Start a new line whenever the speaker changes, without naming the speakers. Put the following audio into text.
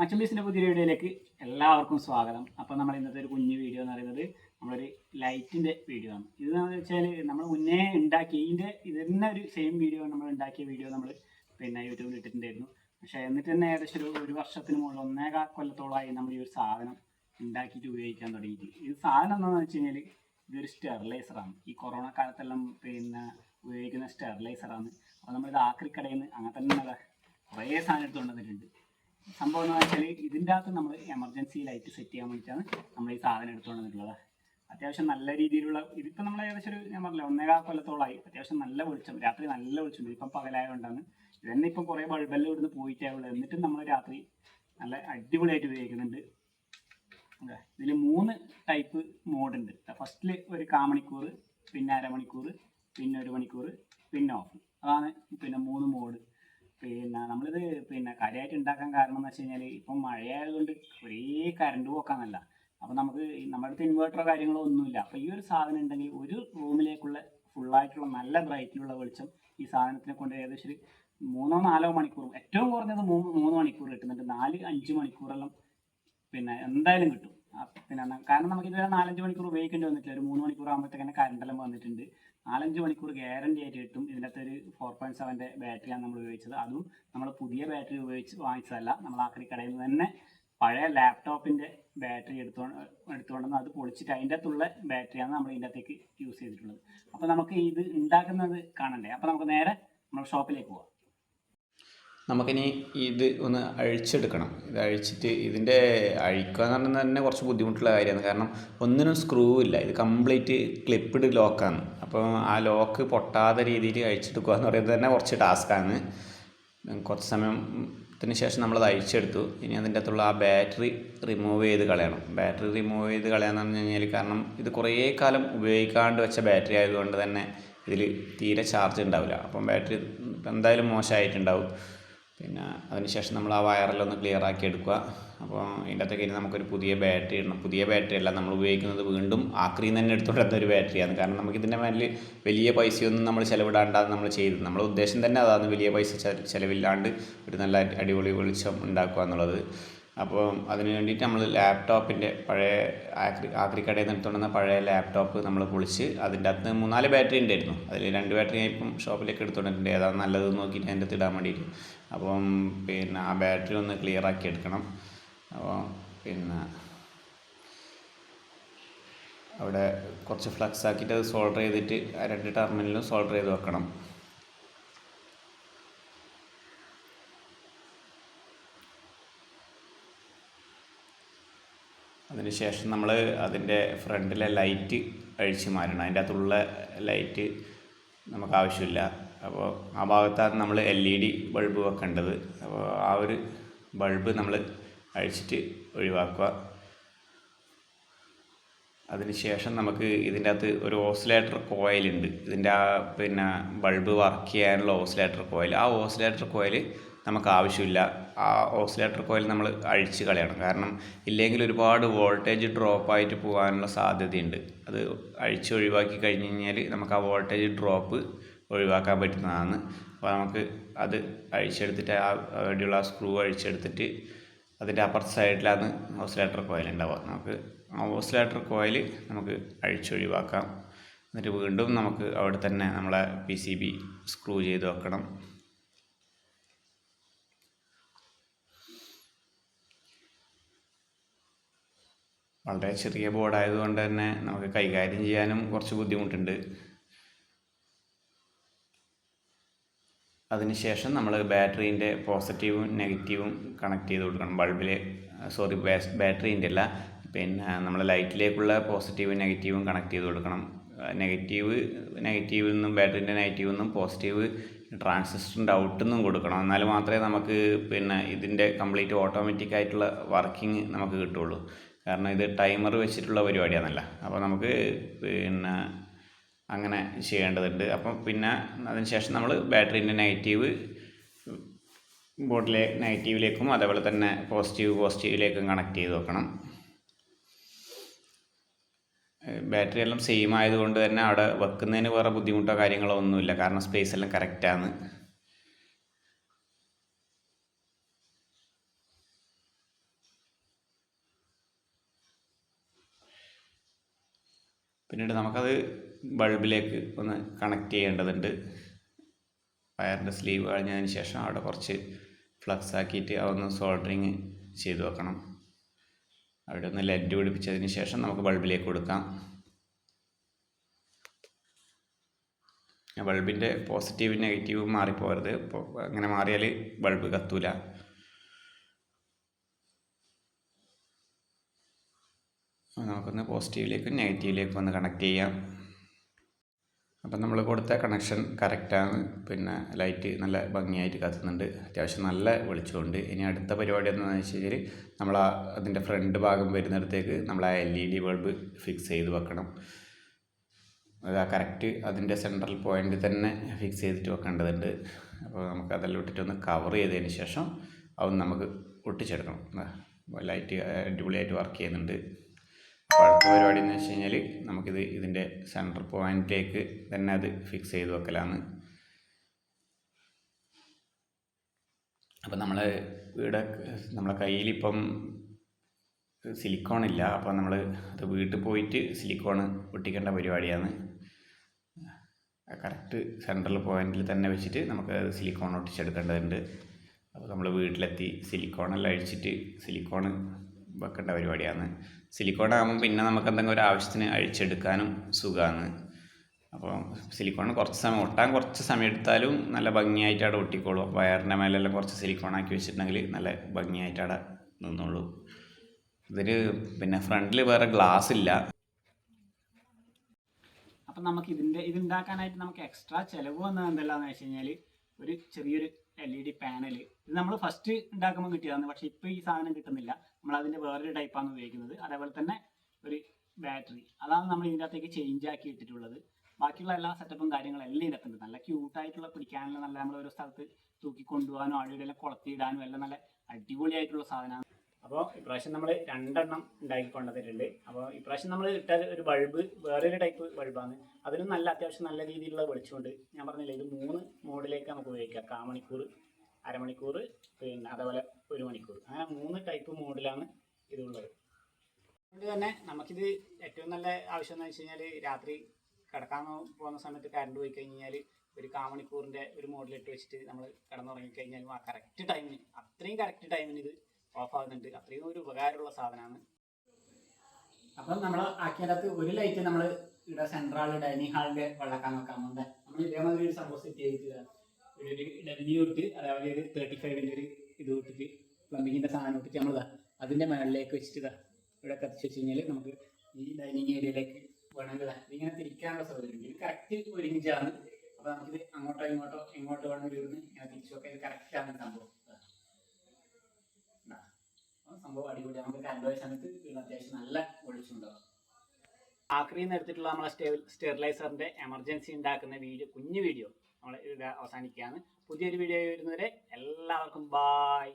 മച്ചമ്പീസിന്റെ പുതിയ വീഡിയോയിലേക്ക് എല്ലാവർക്കും സ്വാഗതം. അപ്പോൾ നമ്മൾ ഇന്നത്തെ ഒരു കുഞ്ഞു വീഡിയോ എന്ന് പറയുന്നത് നമ്മളൊരു ലൈറ്റിന്റെ വീഡിയോ ആണ്. ഇത് എന്ന് വെച്ചാൽ നമ്മൾ മുന്നേ ഉണ്ടാക്കി ഇതിന്റെ ഇത് തന്നെ ഒരു സെയിം വീഡിയോ നമ്മൾ ഉണ്ടാക്കിയ വീഡിയോ നമ്മൾ പിന്നെ യൂട്യൂബിൽ ഇട്ടിട്ടുണ്ടായിരുന്നു. പക്ഷേ എന്നിട്ട് തന്നെ ഏകദേശം ഒരു വർഷത്തിന് മുകളിൽ ഒന്നേകാ കൊല്ലത്തോളമായി നമ്മൾ ഈ ഒരു സാധനം ഉണ്ടാക്കിയിട്ട് ഉപയോഗിക്കാൻ തുടങ്ങിയിട്ട്. ഈ സാധനം എന്താണെന്ന് വെച്ച് കഴിഞ്ഞാൽ ഇതൊരു സ്റ്റെറിലൈസറാണ് ഈ കൊറോണ കാലത്തെല്ലാം പിന്നെ ഉപയോഗിക്കുന്ന സ്റ്റെറിലൈസറാണ് അപ്പോൾ നമ്മളിത് ആക്രിക്കടയിൽ നിന്ന് അങ്ങനെ തന്നെ കുറേ സാധനം എടുത്തുകൊണ്ട് വന്നിട്ടുണ്ട്. സംഭവം എന്ന് വെച്ചാൽ ഇതിന്റെ അകത്ത് നമ്മൾ എമർജൻസി ലൈറ്റ് സെറ്റ് ചെയ്യാൻ വേണ്ടിയിട്ടാണ് നമ്മൾ ഈ സാധനം എടുത്തുകൊണ്ട് അത്യാവശ്യം നല്ല രീതിയിലുള്ള ഇതിപ്പോൾ നമ്മൾ ഏകദേശം ഒരു ഞാൻ പറഞ്ഞില്ല ഒന്നേകാ കൊല്ലത്തോളമായി അത്യാവശ്യം നല്ല വെളിച്ചം രാത്രി നല്ല വെളിച്ചമുണ്ട്. ഇപ്പം പകലായതുകൊണ്ടാണ്. ഇതന്നെ ഇപ്പം കുറേ ബൾബെല്ലാം ഇവിടുന്ന് പോയിട്ടേ ഉള്ളൂ. എന്നിട്ടും നമ്മൾ രാത്രി നല്ല അടിപൊളിയായിട്ട് ഉപയോഗിക്കുന്നുണ്ട്. ഇതിൽ മൂന്ന് ടൈപ്പ് മോഡുണ്ട്. ഫസ്റ്റിൽ ഒരു കാമണിക്കൂർ പിന്നെ അരമണിക്കൂർ പിന്നെ ഒരു മണിക്കൂർ പിന്നെ ഓഫ് അതാണ് പിന്നെ മൂന്ന് മോഡ്. പിന്നെ നമ്മളിത് പിന്നെ കാര്യമായിട്ട് ഉണ്ടാക്കാൻ കാരണം എന്ന് വെച്ച് കഴിഞ്ഞാൽ ഇപ്പം മഴയായതുകൊണ്ട് ഒരേ കറണ്ട് പോക്കാന്നല്ല. അപ്പോൾ നമുക്ക് നമ്മുടെ അടുത്ത് ഇൻവേർട്ടറോ കാര്യങ്ങളോ ഒന്നുമില്ല. അപ്പോൾ ഈ ഒരു സാധനം ഉണ്ടെങ്കിൽ ഒരു റൂമിലേക്കുള്ള ഫുള്ളായിട്ടുള്ള നല്ല ബ്രൈറ്റിലുള്ള വെളിച്ചം ഈ സാധനത്തിനെ കൊണ്ട് ഏകദേശം മൂന്നോ നാലോ മണിക്കൂർ ഏറ്റവും കുറഞ്ഞത് മൂന്ന് മൂന്ന് മണിക്കൂർ കിട്ടുന്നുണ്ട്. നാല് അഞ്ച് മണിക്കൂറെല്ലാം പിന്നെ എന്തായാലും കിട്ടും. പിന്നെ കാരണം നമുക്ക് ഇതുവരെ നാലഞ്ച് മണിക്കൂർ ഉപയോഗിക്കേണ്ടി വന്നിട്ടില്ല. ഒരു മൂന്ന് മണിക്കൂർ ആകുമ്പോഴത്തേക്കന്നെ കറണ്ടെല്ലാം വന്നിട്ടുണ്ട്. നാലഞ്ച് മണിക്കൂർ ഗ്യാരണ്ടി ആയിട്ട് കിട്ടും. ഇതിനകത്ത് ഒരു ഫോർ പോയിന്റ് സെവന്റെ ബാറ്ററിയാണ് നമ്മൾ ഉപയോഗിച്ചത്. അതും നമ്മൾ പുതിയ ബാറ്ററി ഉപയോഗിച്ച് വാങ്ങിച്ചതല്ല. നമ്മൾ ആക്രി കടയിൽ നിന്ന് തന്നെ പഴയ ലാപ്ടോപ്പിന്റെ ബാറ്ററി എടുത്തോ എടുത്തുകൊണ്ടെന്ന് അത് പൊളിച്ചിട്ട് അതിന്റെ അകത്തുള്ള ബാറ്ററിയാണ് നമ്മൾ ഇതിന്റെ അകത്തേക്ക് യൂസ് ചെയ്തിട്ടുള്ളത്. അപ്പോൾ നമുക്ക് ഇത് ഉണ്ടാക്കുന്നത് കാണണ്ടേ? അപ്പോൾ നമുക്ക് നേരെ നമ്മുടെ ഷോപ്പിലേക്ക് പോവാം.
നമുക്കിനി ഇത് ഒന്ന് അഴിച്ചെടുക്കണം. ഇത് അഴിച്ചിട്ട് ഇതിന്റെ അഴിക്കുക എന്ന് പറഞ്ഞാൽ തന്നെ കുറച്ച് ബുദ്ധിമുട്ടുള്ള കാര്യമാണ്. കാരണം ഒന്നിനും സ്ക്രൂ ഇല്ല. ഇത് കംപ്ലീറ്റ് ക്ലിപ്പിഡ് ലോക്കാണ് അപ്പോൾ ആ ലോക്ക് പൊട്ടാത്ത രീതിയിൽ അഴിച്ചെടുക്കുക എന്ന് പറയുന്നത് തന്നെ കുറച്ച് ടാസ്ക്കാണ് കുറച്ച് സമയത്തിന് ശേഷം നമ്മളത് അഴിച്ചെടുത്തു. ഇനി അതിന്റെ അകത്തുള്ള ആ ബാറ്ററി റിമൂവ് ചെയ്ത് കളയണം. ബാറ്ററി റിമൂവ് ചെയ്ത് കളയാന്ന് പറഞ്ഞു കഴിഞ്ഞാൽ കാരണം ഇത് കുറേ കാലം ഉപയോഗിക്കാണ്ട് വെച്ച ബാറ്ററി ആയതുകൊണ്ട് തന്നെ ഇതിൽ തീരെ ചാർജ് ഉണ്ടാവില്ല. അപ്പം ബാറ്ററി എന്തായാലും മോശമായിട്ടുണ്ടാവും. പിന്നെ അതിനുശേഷം നമ്മൾ ആ വയറെല്ലാം ഒന്ന് ക്ലിയർ ആക്കി എടുക്കുക. അപ്പോൾ ഇതിന്റെ അകത്തേക്ക് ഇനി നമുക്കൊരു പുതിയ ബാറ്ററി ഇടണം. പുതിയ ബാറ്ററി അല്ല നമ്മൾ ഉപയോഗിക്കുന്നത് വീണ്ടും ആക്രിയിൽ നിന്ന് തന്നെ എടുത്തുകൊണ്ട് വരുന്ന ഒരു ബാറ്ററിയാണ് കാരണം നമുക്ക് ഇതിന്റെ മേലിൽ വലിയ പൈസയൊന്നും നമ്മൾ ചിലവിടാണ്ടാണ് നമ്മൾ ചെയ്തത്. നമ്മുടെ ഉദ്ദേശം തന്നെ അതാണ് വലിയ പൈസ ചിലവില്ലാണ്ട് ഒരു നല്ല അടിപൊളി വെളിച്ചം ഉണ്ടാക്കുക എന്നുള്ളത്. അപ്പോൾ അതിന് വേണ്ടിയിട്ട് നമ്മൾ ലാപ്ടോപ്പിന്റെ പഴയ ആക്രി ആക്രിക്കടയിൽ നിന്ന് എടുത്തുകൊണ്ടുവന്ന പഴയ ലാപ്ടോപ്പ് നമ്മൾ പൊളിച്ച് അതിന്റെ അകത്ത് മൂന്നാൽ ബാറ്ററി ഉണ്ടായിരുന്നു. അതിൽ രണ്ട് ബാറ്ററി ഞാൻ ഇപ്പം ഷോപ്പിലേക്ക് എടുത്തുകൊണ്ടിട്ടുണ്ട്. ഏതാണ് നല്ലതെന്ന് നോക്കിയിട്ട് അതിന്റെ അകത്ത് ഇടാൻ വേണ്ടിയിട്ട്. അപ്പം പിന്നെ ആ ബാറ്ററി ഒന്ന് ക്ലിയർ ആക്കി എടുക്കണം. അപ്പോൾ പിന്നെ അവിടെ കുറച്ച് ഫ്ലക്സ് ആക്കിയിട്ട് അത് സോൾഡർ ചെയ്തിട്ട് രണ്ട് ടെർമിനലും സോൾഡർ ചെയ്ത് വെക്കണം. അതിനുശേഷം നമ്മൾ അതിന്റെ ഫ്രണ്ടിലെ ലൈറ്റ് അഴിച്ച് മാറ്റണം. അതിന്റെ അകത്തുള്ള ലൈറ്റ് നമുക്ക് ആവശ്യമില്ല. അപ്പോൾ ആ ഭാഗത്താണ് നമ്മൾ എൽ ഇ ഡി ബൾബ് വെക്കേണ്ടത്. അപ്പോൾ ആ ഒരു ബൾബ് നമ്മൾ അഴിച്ചിട്ട് ഒഴിവാക്കുക. അതിനുശേഷം നമുക്ക് ഇതിന്റെ അകത്ത് ഒരു ഓസിലേറ്റർ കോയിലുണ്ട് ഇതിന്റെ ആ പിന്നെ ബൾബ് വർക്ക് ചെയ്യാനുള്ള ഓസിലേറ്റർ കോയിൽ. ആ ഓസിലേറ്റർ കോയിൽ നമുക്ക് ആവശ്യമില്ല. ആ ഓസിലേറ്റർ കോയിൽ നമ്മൾ അഴിച്ച് കളയണം. കാരണം ഇല്ലെങ്കിൽ ഒരുപാട് വോൾട്ടേജ് ഡ്രോപ്പ് ആയിട്ട് പോകാനുള്ള സാധ്യതയുണ്ട്. അത് അഴിച്ച് ഒഴിവാക്കി കഴിഞ്ഞ് കഴിഞ്ഞാൽ നമുക്ക് ആ വോൾട്ടേജ് ഡ്രോപ്പ് ഒഴിവാക്കാൻ പറ്റുന്നതാണ്. അപ്പോൾ നമുക്ക് അത് അഴിച്ചെടുത്തിട്ട് ആ അവിടെയുള്ള ആ സ്ക്രൂ അഴിച്ചെടുത്തിട്ട് അതിന്റെ അപ്പർ സൈഡിലാണ് ഓസിലേറ്റർ കോയിൽ ഉണ്ടാവുക. നമുക്ക് ആ ഓസിലേറ്റർ കോയിൽ നമുക്ക് അഴിച്ചൊഴിവാക്കാം എന്നിട്ട് വീണ്ടും നമുക്ക് അവിടെ തന്നെ നമ്മളെ പി സി ബി സ്ക്രൂ ചെയ്ത് വെക്കണം. വളരെ ചെറിയ ബോർഡായതുകൊണ്ട് തന്നെ നമുക്ക് കൈകാര്യം ചെയ്യാനും കുറച്ച് ബുദ്ധിമുട്ടുണ്ട്. അതിനുശേഷം നമ്മൾ ബാറ്ററീന്റെ പോസിറ്റീവും നെഗറ്റീവും കണക്ട് ചെയ്ത് കൊടുക്കണം. ബൾബിൽ സോറി ബാറ്ററീന്റെ അല്ല. പിന്നെ നമ്മൾ ലൈറ്റിലേക്കുള്ള പോസിറ്റീവും നെഗറ്റീവും കണക്ട് ചെയ്ത് കൊടുക്കണം. നെഗറ്റീവ് നെഗറ്റീവിൽ നിന്നും ബാറ്ററീന്റെ നെഗറ്റീവിൽ നിന്നും പോസിറ്റീവ് ട്രാൻസിസ്റ്ററിന്റെ ഔട്ടിൽ നിന്നും കൊടുക്കണം. എന്നാൽ മാത്രമേ നമുക്ക് പിന്നെ ഇതിന്റെ കംപ്ലീറ്റ് ഓട്ടോമാറ്റിക് ആയിട്ടുള്ള വർക്കിംഗ് നമുക്ക് കിട്ടുള്ളൂ. കാരണം ഇത് ടൈമർ വെച്ചിട്ടുള്ള പരിപാടിയാണല്ല. അപ്പോൾ നമുക്ക് പിന്നെ അങ്ങനെ ചെയ്യേണ്ടതുണ്ട്. അപ്പം പിന്നെ അതിന് ശേഷം നമ്മൾ ബാറ്ററീന്റെ നെഗറ്റീവ് ബോർഡിലെ നെഗറ്റീവിലേക്കും അതേപോലെ തന്നെ പോസിറ്റീവ് പോസിറ്റീവിലേക്കും കണക്ട് ചെയ്ത് വെക്കണം. ബാറ്ററി എല്ലാം സെയിം ആയതുകൊണ്ട് തന്നെ അവിടെ വെക്കുന്നതിന് വേറെ ബുദ്ധിമുട്ടോ കാര്യങ്ങളോ ഒന്നുമില്ല. കാരണം സ്പേസ് എല്ലാം കറക്റ്റാണ് പിന്നീട് നമുക്കത് ബൾബിലേക്ക് ഒന്ന് കണക്ട് ചെയ്യേണ്ടതുണ്ട്. വയറിന്റെ സ്ലീവ് കഴിഞ്ഞതിന് ശേഷം അവിടെ കുറച്ച് ഫ്ലക്സ് ആക്കിയിട്ട് അതൊന്ന് സോൾഡറിങ് ചെയ്തു വെക്കണം. അവിടെ ഒന്ന് ലെഡ് പിടിപ്പിച്ചതിന് ശേഷം നമുക്ക് ബൾബിലേക്ക് കൊടുക്കാം. ബൾബിന്റെ പോസിറ്റീവ് നെഗറ്റീവ് മാറിപ്പോകരുത്. അങ്ങനെ മാറിയാൽ ബൾബ് കത്തൂല. നമുക്കൊന്ന് പോസിറ്റീവിലേക്കും നെഗറ്റീവിലേക്കും ഒന്ന് കണക്ട് ചെയ്യാം. അപ്പം നമ്മൾ കൊടുത്ത കണക്ഷൻ കറക്റ്റാണ് പിന്നെ ലൈറ്റ് നല്ല ഭംഗിയായിട്ട് കത്തുന്നുണ്ട്. അത്യാവശ്യം നല്ല വെളിച്ചമുണ്ട്. ഇനി അടുത്ത പരിപാടി എന്താണെന്ന് വെച്ച് കഴിഞ്ഞാൽ നമ്മൾ ആ അതിന്റെ ഫ്രണ്ട് ഭാഗം വരുന്നിടത്തേക്ക് നമ്മൾ ആ L E D bulb fix ചെയ്ത് വെക്കണം. അത് ആ കറക്റ്റ് അതിന്റെ സെൻട്രൽ പോയിന്റ് തന്നെ ഫിക്സ് ചെയ്തിട്ട് വെക്കേണ്ടതുണ്ട്. അപ്പോൾ നമുക്ക് അതെല്ലാം ഇട്ടിട്ടൊന്ന് കവർ ചെയ്തതിന് ശേഷം അതൊന്ന് നമുക്ക് ഒട്ടിച്ചെടുക്കണം. ലൈറ്റ് അടിപൊളിയായിട്ട് വർക്ക് ചെയ്യുന്നുണ്ട്. അപ്പോൾ അടുത്ത പരിപാടി എന്ന് വെച്ച് കഴിഞ്ഞാൽ നമുക്കിത് ഇതിന്റെ സെന്റർ പോയിന്റിലേക്ക് തന്നെ അത് ഫിക്സ് ചെയ്ത് വെക്കലാണ് അപ്പം നമ്മൾ ഇവിടെ നമ്മളെ കയ്യിലിപ്പം സിലിക്കോൺ ഇല്ല അപ്പോൾ നമ്മൾ അത് വീട്ടിൽ പോയിട്ട് സിലിക്കോൺ ഒട്ടിക്കേണ്ട പരിപാടിയാണ്. കറക്റ്റ് സെൻട്രൽ പോയിന്റിൽ തന്നെ വെച്ചിട്ട് നമുക്ക് സിലിക്കോൺ ഒട്ടിച്ചെടുക്കേണ്ടതുണ്ട്. അപ്പോൾ നമ്മൾ വീട്ടിലെത്തി സിലിക്കോണെല്ലാം അഴിച്ചിട്ട് സിലിക്കോൺ വെക്കേണ്ട പരിപാടിയാണ്. സിലിക്കോൺ ആകുമ്പോൾ പിന്നെ നമുക്ക് എന്തെങ്കിലും ഒരു ആവശ്യത്തിന് അഴിച്ചെടുക്കാനും സുഖമാണ് അപ്പോൾ സിലിക്കോൺ കുറച്ച് സമയം ഒട്ടാൻ കുറച്ച് സമയം എടുത്താലും നല്ല ഭംഗിയായിട്ട് അവിടെ ഒട്ടിക്കോളും. വയറിന്റെ മേലെല്ലാം കുറച്ച് സിലിക്കോൺ ആക്കി വെച്ചിട്ടുണ്ടെങ്കിൽ നല്ല ഭംഗിയായിട്ട് അവിടെ നിന്നോളൂ. ഇതിൽ പിന്നെ ഫ്രണ്ടിൽ വേറെ ഗ്ലാസ് ഇല്ല.
അപ്പം നമുക്ക് ഇതിന്റെ ഇത് ഉണ്ടാക്കാനായിട്ട് നമുക്ക് എക്സ്ട്രാ ചിലവ് വന്നത് എന്തെല്ലാന്ന് വെച്ച് കഴിഞ്ഞാൽ ഒരു ചെറിയൊരു എൽ ഇ ഡി പാനൽ ഇത് നമ്മൾ ഫസ്റ്റ് ഉണ്ടാക്കുമ്പോൾ കിട്ടിയതാണ് പക്ഷെ ഇപ്പോൾ ഈ സാധനം കിട്ടുന്നില്ല. നമ്മൾ അതിന്റെ വേറൊരു ടൈപ്പാണ് ഉപയോഗിക്കുന്നത്. അതേപോലെ തന്നെ ഒരു ബാറ്ററി അതാണ് നമ്മൾ ഇതിന്റെ അകത്തേക്ക് ചേഞ്ച് ആക്കി ഇട്ടിട്ടുള്ളത്. ബാക്കിയുള്ള എല്ലാ സെറ്റപ്പും കാര്യങ്ങളും എല്ലാം ഇതിനകത്തുണ്ട് നല്ല ക്യൂട്ടായിട്ടുള്ള പിടിക്കാനുള്ള നല്ല നമ്മൾ ഓരോ സ്ഥലത്ത് തൂക്കി കൊണ്ടുപോകാനും അവിടെ എല്ലാം കൊളത്തിയിടാനും എല്ലാം നല്ല അടിപൊളിയായിട്ടുള്ള സാധനമാണ്. അപ്പോൾ ഇപ്രാവശ്യം നമ്മൾ രണ്ടെണ്ണം ഉണ്ടാക്കി കൊണ്ടുവന്നിട്ടുണ്ട്. അപ്പോൾ ഇപ്രാവശ്യം നമ്മൾ ഇട്ട ഒരു ബൾബ് വേറൊരു ടൈപ്പ് ബൾബാണ്. അതിനും നല്ല അത്യാവശ്യം നല്ല രീതിയിലുള്ള വെളിച്ചമുണ്ട്. ഞാൻ പറഞ്ഞില്ലേ ഇത് മൂന്ന് മോഡിലേക്ക് നമുക്ക് ഉപയോഗിക്കാം. കാമണിക്കൂർ അരമണിക്കൂർ പിന്നെ അതേപോലെ ഒരു മണിക്കൂർ അങ്ങനെ മൂന്ന് ടൈപ്പ് മോഡിലാണ് ഇതുള്ളത്. അതുകൊണ്ട് തന്നെ നമുക്കിത് ഏറ്റവും നല്ല ആവശ്യം എന്ന് വെച്ച് കഴിഞ്ഞാൽ രാത്രി കിടക്കാൻ പോകുന്ന സമയത്ത് കറണ്ട് പോയി കഴിഞ്ഞാൽ ഒരു കാമണിക്കൂറിന്റെ ഒരു മോഡിലിട്ട് വെച്ചിട്ട് നമ്മൾ കിടന്നുറങ്ങി കഴിഞ്ഞാൽ ആ കറക്റ്റ് ടൈമിന് അത്രയും കറക്റ്റ് ടൈമിന് ഇത് ഓഫ് ആകുന്നുണ്ട് അത്രയും ഒരു ഉപകാരമുള്ള സാധനമാണ്. അപ്പം നമ്മൾ ആക്കിയതിനകത്ത് ഒരു ലൈറ്റ് നമ്മൾ ഇവിടെ സെൻട്രൽ ഡൈനിങ് ഹാളിന്റെ വെള്ളക്കാൻ വെക്കാൻ പോകുന്നത് നമ്മൾ ഇതേമാതിരി ഒരു സംഭവം സെറ്റ് ചെയ്തിട്ട് ഒരു ഡബ്ല്യൂ ഇട്ട് അതേപോലെ ഒരു തേർട്ടി ഫൈവിന്റെ ഒരു ഇത് ഇട്ടിട്ട് പ്ലംബിങ്ങിന്റെ സാധനം ഇട്ടിട്ട് നമ്മൾ അതിന്റെ മുകളിലേക്ക് വെച്ചിട്ട് ഇവിടെ കത്തിച്ച് വെച്ച് കഴിഞ്ഞാൽ നമുക്ക് ഈ ഡൈനിങ് ഏരിയയിലേക്ക് വേണമെങ്കിൽ ഇതിങ്ങനെ തിരിക്കാനുള്ള സൗകര്യം ഇത് കറക്റ്റ് ഒരു ഇഞ്ചാണ് അപ്പോൾ നമുക്കിത് അങ്ങോട്ടോ ഇങ്ങോട്ടോ എങ്ങോട്ട് വേണമെങ്കിൽ ഇരുന്ന് ഇങ്ങനെ തിരിച്ചു നോക്കാൻ ഇത് കറക്റ്റാണ് സംഭവം. സംഭവം അടിപൊളി. നമുക്ക് കറണ്ട് പോയ സമയത്ത് അത്യാവശ്യം നല്ല വെളിച്ചമുണ്ടാവും ആക്രിയിൽ നിന്ന് എടുത്തിട്ടുള്ള നമ്മളെ സ്റ്റെ സ്റ്റെറിലൈസറിന്റെ എമർജൻസി ഉണ്ടാക്കുന്ന വീഡിയോ കുഞ്ഞു വീഡിയോ നമ്മൾ ഇത് അവസാനിക്കുകയാണ്. പുതിയൊരു വീഡിയോ വരുന്നവരെ എല്ലാവർക്കും ബായ്